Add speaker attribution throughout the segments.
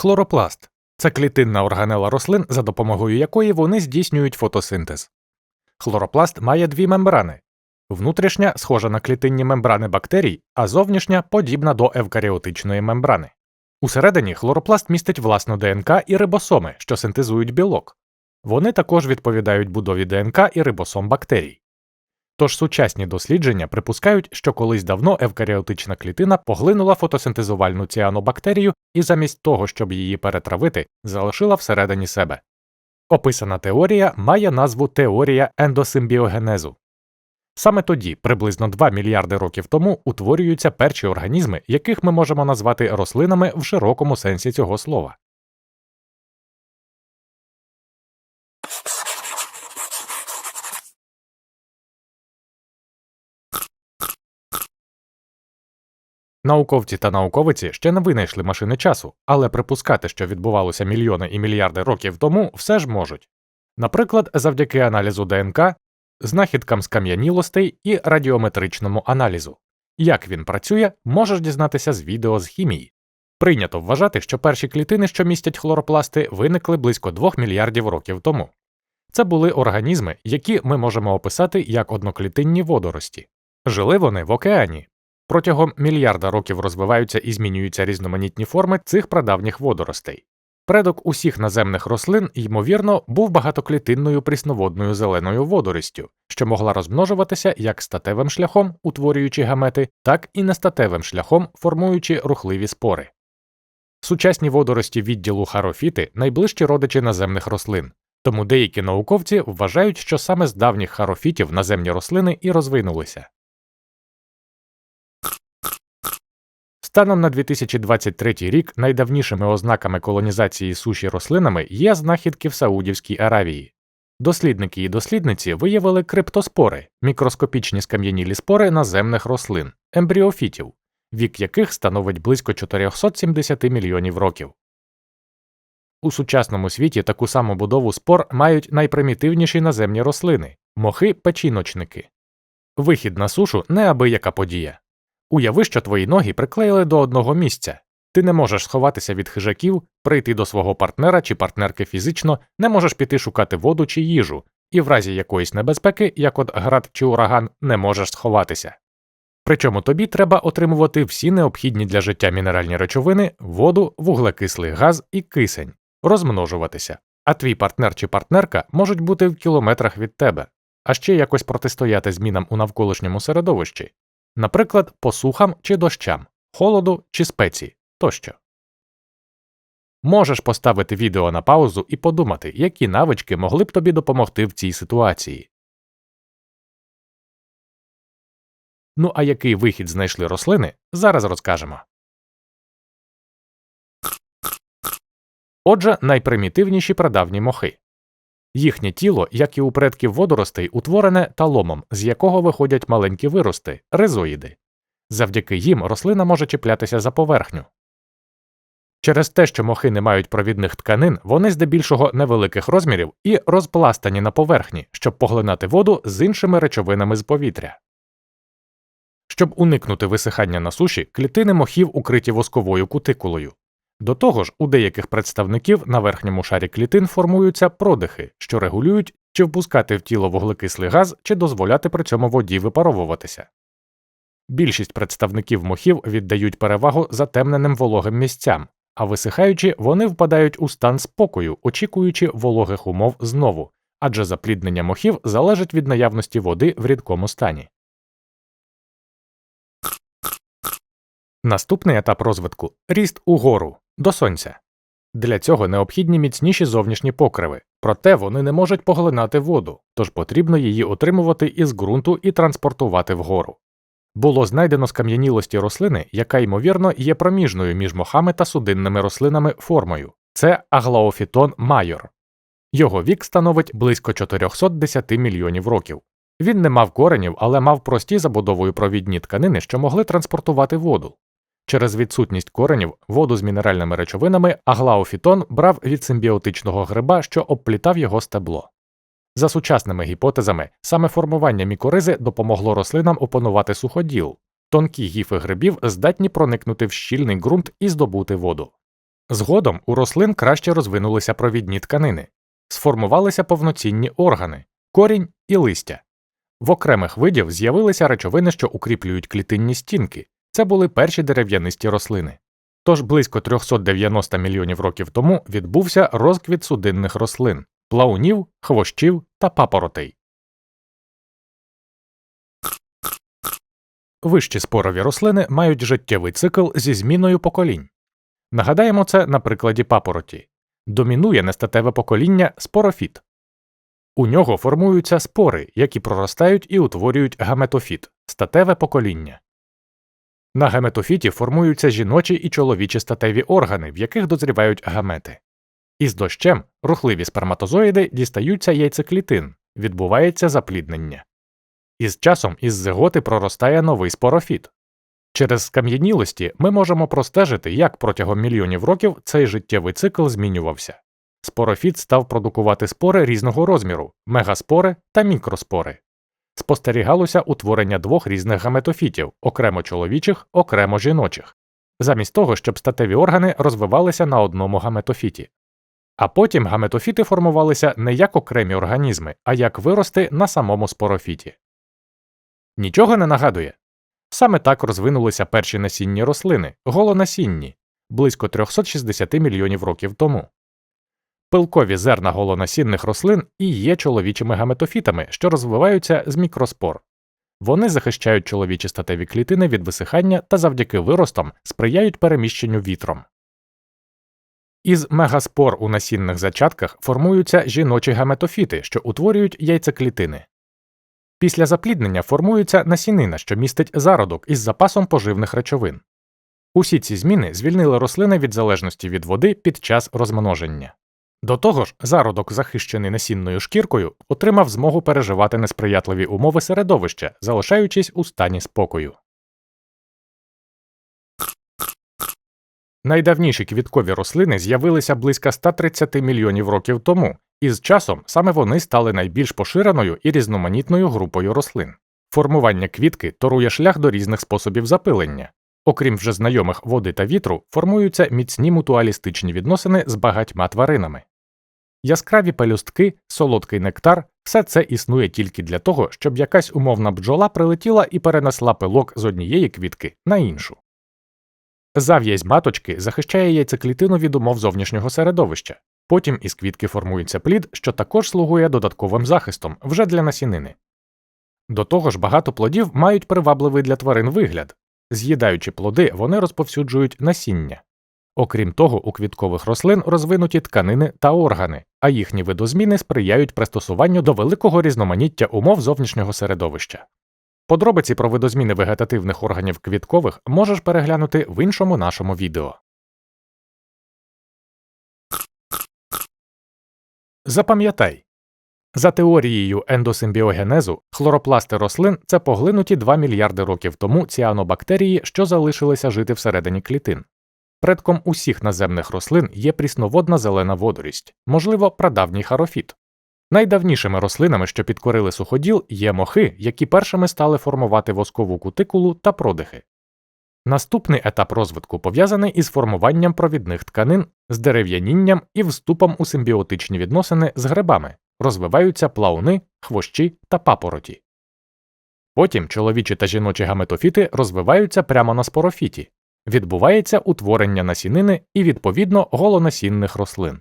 Speaker 1: Хлоропласт це клітинна органела рослин, за допомогою якої вони здійснюють фотосинтез. Хлоропласт має дві мембрани. Внутрішня схожа на клітинні мембрани бактерій, а зовнішня подібна до евкаріотичної мембрани. Усередині хлоропласт містить власну ДНК і рибосоми, що синтезують білок. Вони також відповідають будові ДНК і рибосом бактерій. Тож сучасні дослідження припускають, що колись давно евкаріотична клітина поглинула фотосинтезувальну ціанобактерію і замість того, щоб її перетравити, залишила всередині себе. Описана теорія має назву теорія ендосимбіогенезу. Саме тоді, приблизно 2 мільярди років тому, утворюються перші організми, яких ми можемо назвати рослинами в широкому сенсі цього слова. Науковці та науковиці ще не винайшли машини часу, але припускати, що відбувалося мільйони і мільярди років тому, все ж можуть. Наприклад, завдяки аналізу ДНК, знахідкам скам'янілостей і радіометричному аналізу. Як він працює, можеш дізнатися з відео з хімії. Прийнято вважати, що перші клітини, що містять хлоропласти, виникли близько 2 мільярдів років тому. Це були організми, які ми можемо описати як одноклітинні водорості. Жили вони в океані, Протягом мільярда років розвиваються і змінюються різноманітні форми цих прадавніх водоростей. Предок усіх наземних рослин, ймовірно, був багатоклітинною прісноводною зеленою водоростю, що могла розмножуватися як статевим шляхом, утворюючи гамети, так і нестатевим шляхом, формуючи рухливі спори. Сучасні водорості відділу харофіти найближчі родичі наземних рослин, тому деякі науковці вважають, що саме з давніх харофітів наземні рослини і розвинулися. Станом на 2023 рік найдавнішими ознаками колонізації суші рослинами є знахідки в Саудівській Аравії. Дослідники і дослідниці виявили криптоспори, мікроскопічні скам'янілі спори наземних рослин, ембріофітів, вік яких становить близько 470 мільйонів років. У сучасному світі таку саму будову спор мають найпримітивніші наземні рослини мохи печіночники. Вихід на сушу неабияка подія. Уяви, що твої ноги приклеїли до одного місця. Ти не можеш сховатися від хижаків, прийти до свого партнера чи партнерки фізично, не можеш піти шукати воду чи їжу, і в разі якоїсь небезпеки, як от град чи ураган, не можеш сховатися. Причому тобі треба отримувати всі необхідні для життя мінеральні речовини, воду, вуглекислий газ і кисень, розмножуватися, а твій партнер чи партнерка можуть бути в кілометрах від тебе, а ще якось протистояти змінам у навколишньому середовищі, наприклад, посухам чи дощам, холоду чи спеці тощо. Можеш поставити відео на паузу і подумати, які навички могли б тобі допомогти в цій ситуації. Ну а який вихід знайшли рослини, зараз розкажемо. Отже, найпримітивніші прадавні мохи. Їхнє тіло, як і у предків водоростей, утворене таломом, з якого виходять маленькі вирости ризоїди. Завдяки їм рослина може чіплятися за поверхню. Через те, що мохи не мають провідних тканин, вони здебільшого невеликих розмірів і розпластані на поверхні, щоб поглинати воду з іншими речовинами з повітря. Щоб уникнути висихання на суші, клітини мохів укриті восковою кутикулою. До того ж, у деяких представників на верхньому шарі клітин формуються продихи, що регулюють, чи впускати в тіло вуглекислий газ, чи дозволяти при цьому воді випаровуватися. Більшість представників мохів віддають перевагу затемненим вологим місцям, а висихаючи, вони впадають у стан спокою, очікуючи вологих умов знову, адже запліднення мохів залежить від наявності води в рідкому стані. Наступний етап розвитку ріст угору до сонця. Для цього необхідні міцніші зовнішні покриви, проте вони не можуть поглинати воду, тож потрібно її отримувати із ґрунту і транспортувати вгору. Було знайдено скам'янілості рослини, яка ймовірно є проміжною між мохами та судинними рослинами формою це аглаофітон майор. Його вік становить близько 410 мільйонів років. Він не мав коренів, але мав прості забудовою провідні тканини, що могли транспортувати воду. Через відсутність коренів воду з мінеральними речовинами аглаофітон брав від симбіотичного гриба, що обплітав його стебло. За сучасними гіпотезами, саме формування мікоризи допомогло рослинам опанувати суходіл, тонкі гіфи грибів здатні проникнути в щільний ґрунт і здобути воду. Згодом у рослин краще розвинулися провідні тканини, сформувалися повноцінні органи, корінь і листя. В окремих видів з'явилися речовини, що укріплюють клітинні стінки. Це були перші дерев'янисті рослини. Тож близько 390 мільйонів років тому відбувся розквіт судинних рослин плаунів, хвощів та папоротей. Вищі спорові рослини мають життєвий цикл зі зміною поколінь. Нагадаємо це на прикладі папороті. Домінує нестатеве покоління спорофіт. У нього формуються спори, які проростають і утворюють гаметофіт статеве покоління. На гаметофіті формуються жіночі і чоловічі статеві органи, в яких дозрівають гамети. Із дощем рухливі сперматозоїди дістаються яйцеклітин, відбувається запліднення. Із часом із зиготи проростає новий спорофіт. Через скам'янілості ми можемо простежити, як протягом мільйонів років цей життєвий цикл змінювався. Спорофіт став продукувати спори різного розміру мегаспори та мікроспори. Спостерігалося утворення двох різних гаметофітів окремо чоловічих, окремо жіночих, замість того, щоб статеві органи розвивалися на одному гаметофіті. А потім гаметофіти формувалися не як окремі організми, а як вирости на самому спорофіті. Нічого не нагадує. Саме так розвинулися перші насінні рослини, голонасінні, близько 360 мільйонів років тому. Пилкові зерна голонасінних рослин і є чоловічими гаметофітами, що розвиваються з мікроспор. Вони захищають чоловічі статеві клітини від висихання та завдяки виростам сприяють переміщенню вітром. Із мегаспор у насінних зачатках формуються жіночі гаметофіти, що утворюють яйцеклітини. Після запліднення формується насінина, що містить зародок із запасом поживних речовин. Усі ці зміни звільнили рослини від залежності від води під час розмноження. До того ж, зародок, захищений насінною шкіркою, отримав змогу переживати несприятливі умови середовища, залишаючись у стані спокою. Найдавніші квіткові рослини з'явилися близько 130 мільйонів років тому, і з часом саме вони стали найбільш поширеною і різноманітною групою рослин. Формування квітки торує шлях до різних способів запилення. Окрім вже знайомих води та вітру, формуються міцні мутуалістичні відносини з багатьма тваринами. Яскраві пелюстки, солодкий нектар все це існує тільки для того, щоб якась умовна бджола прилетіла і перенесла пилок з однієї квітки на іншу. Зав'язь маточки захищає яйцеклітину від умов зовнішнього середовища, потім із квітки формується плід, що також слугує додатковим захистом вже для насінини. До того ж, багато плодів мають привабливий для тварин вигляд з'їдаючи плоди, вони розповсюджують насіння. Окрім того, у квіткових рослин розвинуті тканини та органи, а їхні видозміни сприяють пристосуванню до великого різноманіття умов зовнішнього середовища. Подробиці про видозміни вегетативних органів квіткових можеш переглянути в іншому нашому відео. Запам'ятай за теорією ендосимбіогенезу, хлоропласти рослин це поглинуті 2 мільярди років тому ціанобактерії, що залишилися жити всередині клітин. Предком усіх наземних рослин є прісноводна зелена водорість, можливо, прадавній харофіт. Найдавнішими рослинами, що підкорили суходіл, є мохи, які першими стали формувати воскову кутикулу та продихи. Наступний етап розвитку пов'язаний із формуванням провідних тканин, з дерев'янінням і вступом у симбіотичні відносини з грибами, розвиваються плауни, хвощі та папороті. Потім чоловічі та жіночі гаметофіти розвиваються прямо на спорофіті, відбувається утворення насінини і, відповідно, голонасінних рослин.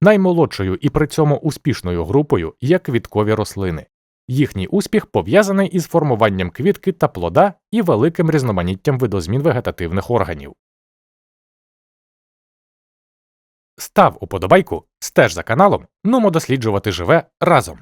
Speaker 1: Наймолодшою і при цьому успішною групою є квіткові рослини. Їхній успіх пов'язаний із формуванням квітки та плода і великим різноманіттям видозмін вегетативних органів. Став уподобайку, стеж за каналом, нумо досліджувати живе разом.